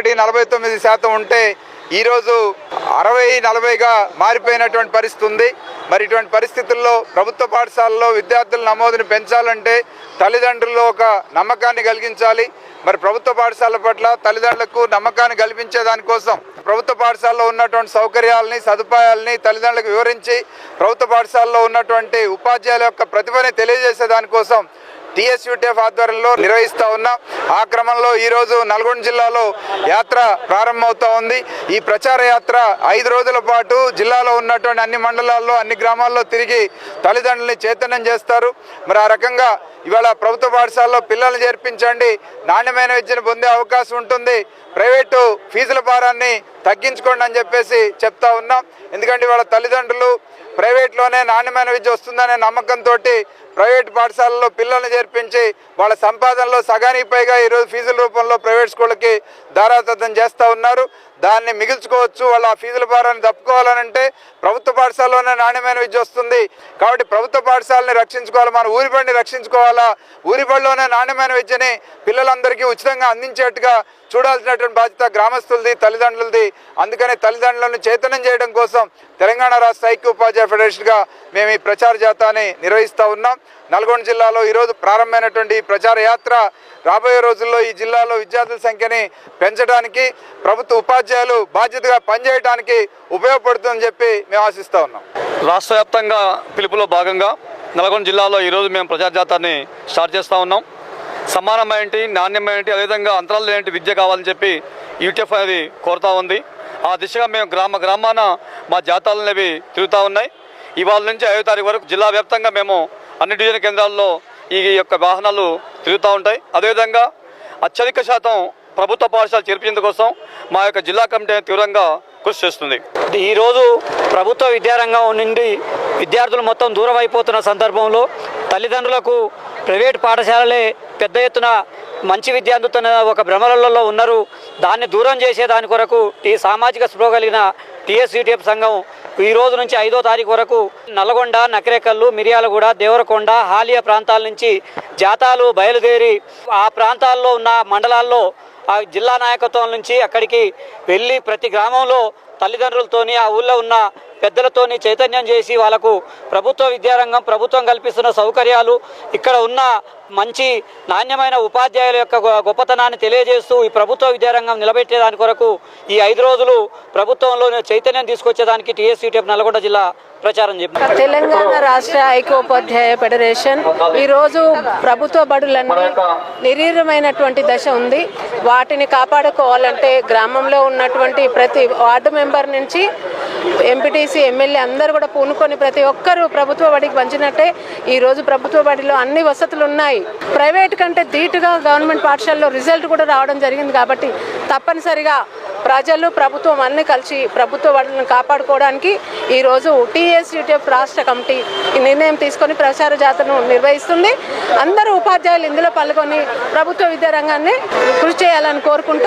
ఒకటి నలభై తొమ్మిది శాతం ఉంటే ఈరోజు అరవై నలభైగా మారిపోయినటువంటి పరిస్థితి ఉంది. మరి ఇటువంటి పరిస్థితుల్లో ప్రభుత్వ పాఠశాలలో విద్యార్థుల నమోదుని పెంచాలంటే తల్లిదండ్రుల్లో ఒక నమ్మకాన్ని కలిగించాలి. మరి ప్రభుత్వ పాఠశాల పట్ల తల్లిదండ్రులకు నమ్మకాన్ని కల్పించే దానికోసం ప్రభుత్వ పాఠశాలలో ఉన్నటువంటి సౌకర్యాలని సదుపాయాలని తల్లిదండ్రులకు వివరించి ప్రభుత్వ పాఠశాలలో ఉన్నటువంటి ఉపాధ్యాయుల యొక్క ప్రతిభని తెలియజేసే దానికోసం టిఎస్యూటీఎఫ్ ఆధ్వర్యంలో నిర్వహిస్తూ ఉన్నాం ఆ క్రమంలో ఈరోజు నల్గొండ జిల్లాలో యాత్ర ప్రారంభమవుతా ఉంది. ఈ ప్రచార యాత్ర ఐదు రోజుల పాటు జిల్లాలో ఉన్నటువంటి అన్ని మండలాల్లో అన్ని గ్రామాల్లో తిరిగి తల్లిదండ్రుల్ని చైతన్యం చేస్తారు. మరి ఆ రకంగా ఇవాళ ప్రభుత్వ పాఠశాలలో పిల్లల్ని చేర్పించండి. నాణ్యమైన విద్యను పొందే అవకాశం ఉంటుంది. ప్రైవేటు ఫీజుల భారాన్ని తగ్గించుకోండి అని చెప్పేసి చెప్తా ఉన్నాం. ఎందుకంటే వాళ్ళ తల్లిదండ్రులు ప్రైవేట్లోనే నాణ్యమైన విద్య వస్తుందనే నమ్మకంతో ప్రైవేట్ పాఠశాలలో పిల్లల్ని చేర్పించి వాళ్ళ సంపాదనలో సగానికి పైగా ఈరోజు ఫీజుల రూపంలో ప్రైవేట్ స్కూళ్ళకి దారాదత్తం చేస్తూ ఉన్నారు. దాన్ని మిగిల్చుకోవచ్చు వాళ్ళ ఆ ఫీజుల భారాన్ని తప్పుకోవాలనంటే ప్రభుత్వ పాఠశాలలోనే నాణ్యమైన విద్య వస్తుంది. కాబట్టి ప్రభుత్వ పాఠశాలని రక్షించుకోవాలి మన ఊరి బండి రక్షించుకోవాలా? ఊరి బడిలోనే నాణ్యమైన విద్యని పిల్లలందరికీ ఉచితంగా అందించేట్టుగా చూడాల్సినటువంటి బాధ్యత గ్రామస్తులది తల్లిదండ్రులది. అందుకనే తల్లిదండ్రులను చైతన్యం చేయడం కోసం తెలంగాణ రాష్ట్ర ఐక్య ఉపాధ్యాయ ఫెడరేషన్గా మేము ఈ ప్రచార జాతాన్ని నిర్వహిస్తూ ఉన్నాం. నల్గొండ జిల్లాలో ఈరోజు ప్రారంభమైనటువంటి ఈ ప్రచార యాత్ర రాబోయే రోజుల్లో ఈ జిల్లాలో విద్యార్థుల సంఖ్యని పెంచడానికి ప్రభుత్వ ఉపాధ్యాయులు బాధ్యతగా పనిచేయడానికి ఉపయోగపడుతుందని చెప్పి మేము ఆశిస్తూ ఉన్నాం. రాష్ట్ర వ్యాప్తంగా పిలుపులో భాగంగా నల్గొండ జిల్లాలో ఈరోజు మేము ప్రజాజాతాన్ని స్టార్ట్ చేస్తూ ఉన్నాం. సమానమైనటి నాణ్యమైనటి అదేవిధంగా అంతరాలు లేని విద్య కావాలని చెప్పి యూటీఎఫ్ అనేది కోరుతూ ఉంది. ఆ దిశగా మేము గ్రామ గ్రామాన మా జాతాలు అనేవి తిరుగుతూ ఉన్నాయి. ఇవాళ నుంచి ఐదో తారీఖు వరకు జిల్లా వ్యాప్తంగా మేము అన్ని డివిజన్ కేంద్రాల్లో ఈ యొక్క వాహనాలు తిరుగుతూ ఉంటాయి. అదేవిధంగా అత్యధిక శాతం ప్రభుత్వ పాఠశాల చేర్పించేందు కోసం మా యొక్క జిల్లా కమిటీ తీవ్రంగా కృషి చేస్తుంది. ఈరోజు ప్రభుత్వ విద్యారంగం నుండి విద్యార్థులు మొత్తం దూరం అయిపోతున్న సందర్భంలో తల్లిదండ్రులకు ప్రైవేట్ పాఠశాలలే పెద్ద ఎత్తున మంచి విద్య అందుతున్న ఒక భ్రమలలో ఉన్నారు. దాన్ని దూరం చేసే దాని కొరకు ఈ సామాజిక స్పృహ కలిగిన టీఎస్యూటీఎఫ్ సంఘం ఈ రోజు నుంచి ఐదో తారీఖు వరకు నల్గొండ నకరేకల్లు మిర్యాలగూడ దేవరకొండ హాలియా ప్రాంతాల నుంచి జాతాలు బయలుదేరి ఆ ప్రాంతాల్లో ఉన్న మండలాల్లో ఆ జిల్లా నాయకత్వం నుంచి అక్కడికి వెళ్ళి ప్రతి గ్రామంలో తల్లిదండ్రులతోని ఆ ఊళ్ళో ఉన్న పెద్దలతోని చైతన్యం చేసి వాళ్ళకు ప్రభుత్వ విద్యారంగం ప్రభుత్వం కల్పిస్తున్న సౌకర్యాలు ఇక్కడ ఉన్న మంచి నాణ్యమైన ఉపాధ్యాయుల యొక్క గొప్పతనాన్ని తెలియజేస్తూ ఈ ప్రభుత్వ విద్యారంగం నిలబెట్టేదాని కొరకు ఈ ఐదు రోజులు ప్రభుత్వంలో చైతన్యం తీసుకొచ్చేదానికి టీఎస్యూటీఎఫ్ నల్గొండ జిల్లా ప్రచారం చెప్పారు తెలంగాణ రాష్ట్ర ఐక్యోపాధ్యాయ ఫెడరేషన్ ఈరోజు ప్రభుత్వ బడులన్నీ నిరీరమైనటువంటి దశ ఉంది. వాటిని కాపాడుకోవాలంటే గ్రామంలో ఉన్నటువంటి ప్రతి వార్డు మెంబర్ నుంచి ఎంపీటీసీ ఎమ్మెల్యే అందరూ కూడా పూనుకొని ప్రతి ఒక్కరూ ప్రభుత్వ బడికి పంచినట్టే ఈరోజు ప్రభుత్వ బడిలో అన్ని వసతులు ఉన్నాయి. ప్రైవేట్ కంటే ధీటుగా గవర్నమెంట్ పాఠశాలలో రిజల్ట్ కూడా రావడం జరిగింది కాబట్టి తప్పనిసరిగా ప్రజలు ప్రభుత్వం అన్ని కలిసి ప్రభుత్వ బడులను కాపాడుకోవడానికి ఈరోజు టీఎస్యూటీఎఫ్ రాష్ట్ర కమిటీ ఈ నిర్ణయం తీసుకొని ప్రచార జాతరను నిర్వహిస్తుంది. అందరూ ఉపాధ్యాయులు ఇందులో పాల్గొని ప్రభుత్వ విద్యారంగాన్ని కృషి చేయాలని కోరుకుంటూ